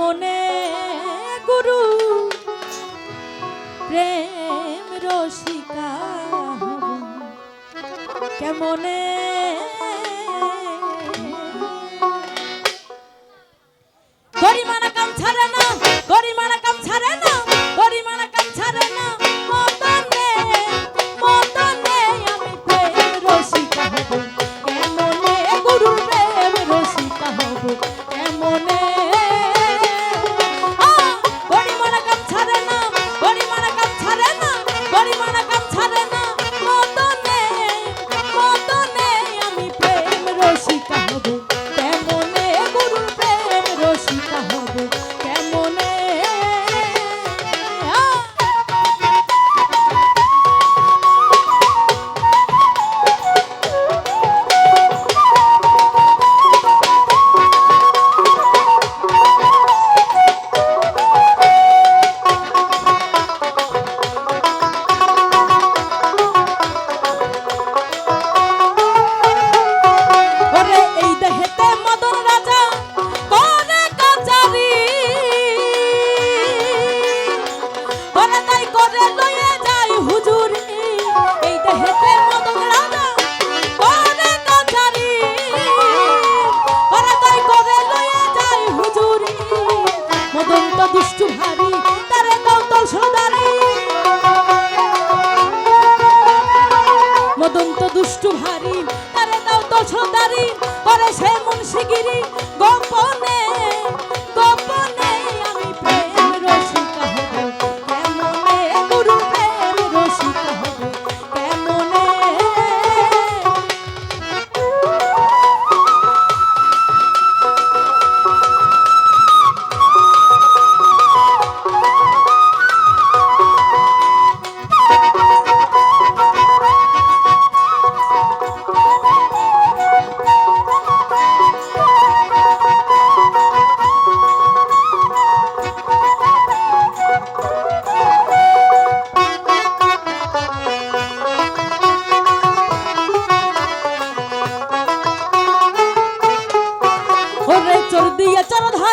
মনে গুরু প্রেম রসিকা কেমনে Hallelujah. মদন্ত তো দুষ্টু ভারী তারে দাও তো ছদারি পরে সে মুন্সিগিরি গোপনে।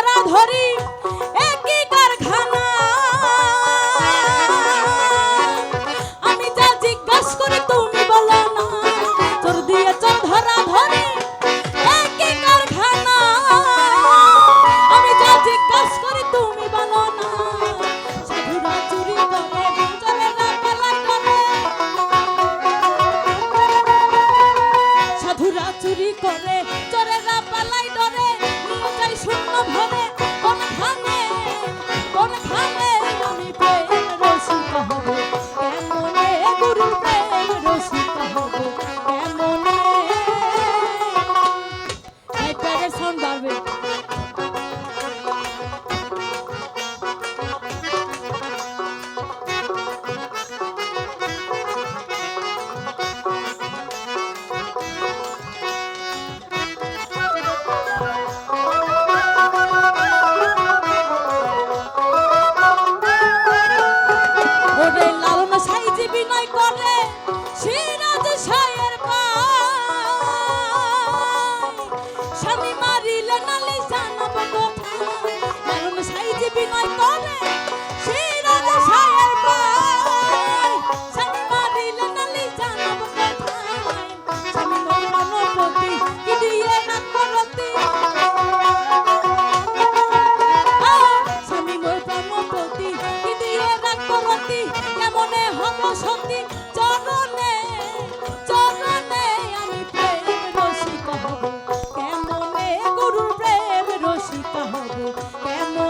धरी। অভিনয় করে, সেই রাজা সায়ের পায়। স্বামী মারিলে নালি জানাব কোথায় স্বামী মনপতি কি কেমনে হব প্রেম রসিক হব? কেমন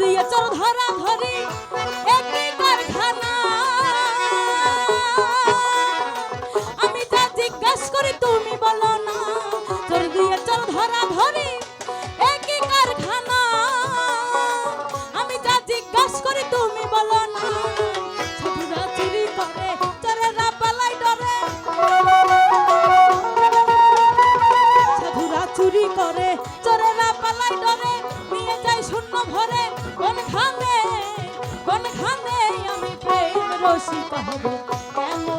দিয়েছ ধরা ধরি একই রসিক হব। এমন